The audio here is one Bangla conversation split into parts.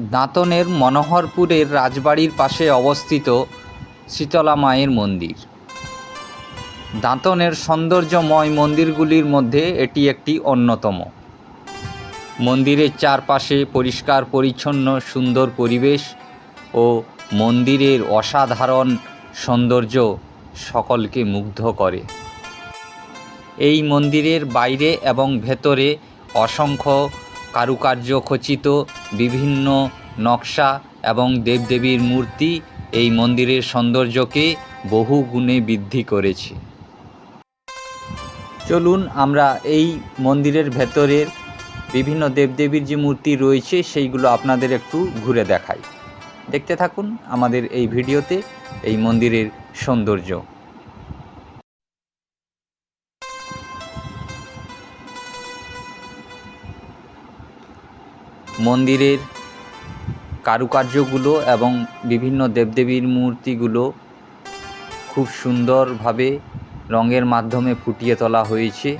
দাঁতনের মনোহরপুরের রাজবাড়ির পাশে অবস্থিত শীতলা মায়ের মন্দির। দাঁতনের সৌন্দর্যময় মন্দিরগুলির মধ্যে এটি একটি অন্যতম। মন্দিরের চারপাশে পরিষ্কার, পরিচ্ছন্ন, সুন্দর পরিবেশ ও মন্দিরের অসাধারণ সৌন্দর্য সকলকে মুগ্ধ করে। এই মন্দিরের বাইরে এবং ভেতরে অসংখ্য কারুকার্য খচিত বিভিন্ন নকশা এবং দেবদেবীর মূর্তি এই মন্দিরের সৌন্দর্যকে বহু গুণে বৃদ্ধি করেছে। চলুন আমরা এই মন্দিরের ভেতরের বিভিন্ন দেবদেবীর যে মূর্তি রয়েছে সেইগুলো আপনাদের একটু ঘুরে দেখাই। দেখতে থাকুন আমাদের এই ভিডিওতে এই মন্দিরের সৌন্দর্য। মন্দিরের কারুকার্যগুলো এবং বিভিন্ন দেবদেবীর মূর্তিগুলো খুব সুন্দরভাবে রঙের মাধ্যমে ফুটিয়ে তোলা হয়েছে।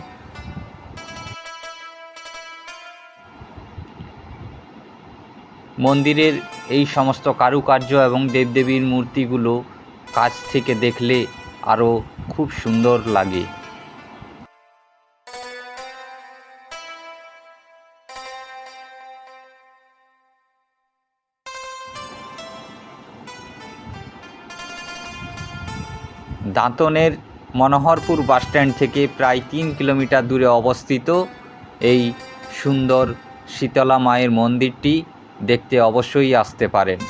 মন্দিরের এই সমস্ত কারুকার্য এবং দেবদেবীর মূর্তিগুলো কাছ থেকে দেখলে আরও খুব সুন্দর লাগে। দাঁতনের মনোহরপুর বাসস্ট্যান্ড থেকে প্রায় তিন কিলোমিটার দূরে অবস্থিত এই সুন্দর শীতলা মায়ের মন্দিরটি দেখতে অবশ্যই আসতে পারেন।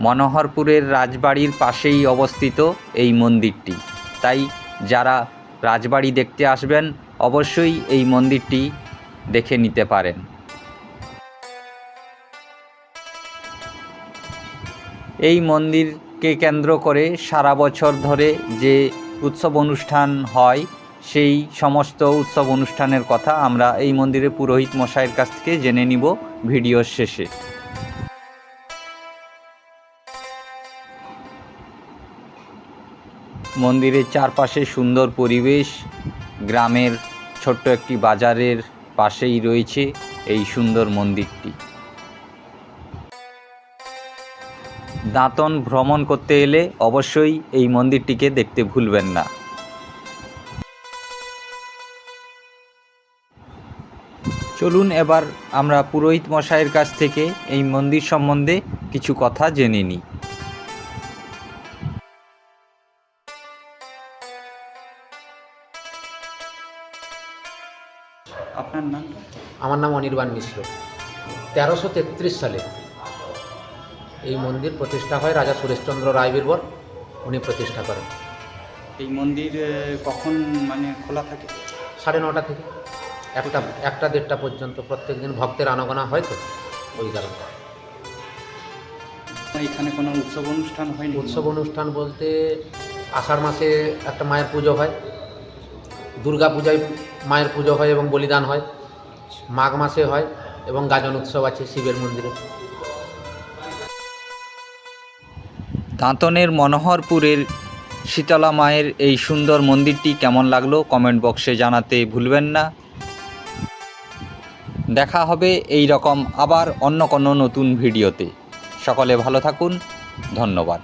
মনোহরপুরের রাজবাড়ির পাশেই অবস্থিত এই মন্দিরটি। তাই যারা রাজবাড়ি দেখতে আসবেন, অবশ্যই এই মন্দিরটি দেখে নিতে পারেন। এই মন্দিরকে কেন্দ্র করে সারা বছর ধরে যে উৎসব অনুষ্ঠান হয়, সেই সমস্ত উৎসব অনুষ্ঠানের কথা আমরা এই মন্দিরের পুরোহিত মশাইয়ের কাছ থেকে জেনে নিব ভিডিওর শেষে। মন্দিরের চারপাশে সুন্দর পরিবেশ, গ্রামের ছোট্ট একটি বাজারের পাশেই রয়েছে এই সুন্দর মন্দিরটি। দাঁতন ভ্রমণ করতে এলে অবশ্যই এই মন্দিরটিকে দেখতে ভুলবেন না। চলুন এবার আমরা পুরোহিত মশাইয়ের কাছ থেকে এই মন্দির সম্বন্ধে কিছু কথা জেনে নিই। আপনার নাম? আমার নাম অনির্বাণ মিশ্র। তেরোশো তেত্রিশ সালে এই মন্দির প্রতিষ্ঠা হয় রাজা সুরেশচন্দ্র রায় বীরবর উনি প্রতিষ্ঠা করেন। এই মন্দির কখন মানে খোলা থাকে? সাড়ে নটা থেকে একটা একটা দেড়টা পর্যন্ত। প্রত্যেক দিন ভক্তের আনাগোনা হয় তো ওই কারণে এখানে কোনো উৎসব অনুষ্ঠান হয়নি? উৎসব অনুষ্ঠান বলতে আষাঢ় মাসে একটা মায়ের পুজো হয়। দুর্গা পূজায় মায়ের পুজো হয় এবং বলিদান হয়। মাঘ মাসে হয় এবং গাজন উৎসব আছে শিবের মন্দিরে। দাঁতনের মনোহরপুরের শীতলা মায়ের এই সুন্দর মন্দিরটি কেমন লাগল কমেন্ট বক্সে জানাতে ভুলবেন না। দেখা হবে এই রকম আবার অন্য কোনো নতুন ভিডিওতে। সকলে ভালো থাকুন, ধন্যবাদ।